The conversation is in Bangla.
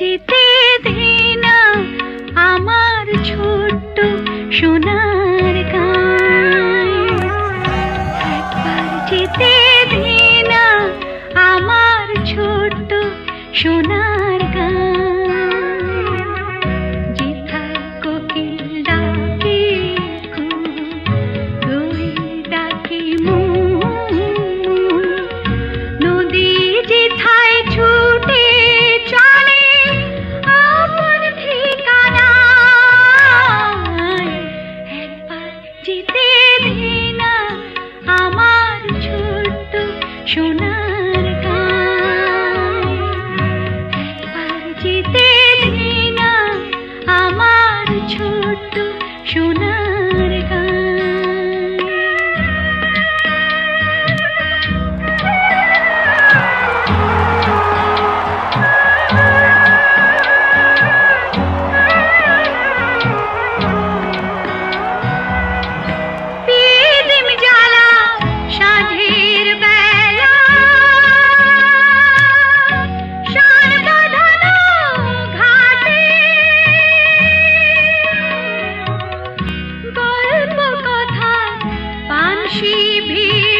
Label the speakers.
Speaker 1: যেতে দিনা আমার ছোট্ট সোনা সোনার জিতে আমার ছোট্ট সোনার खुशी भी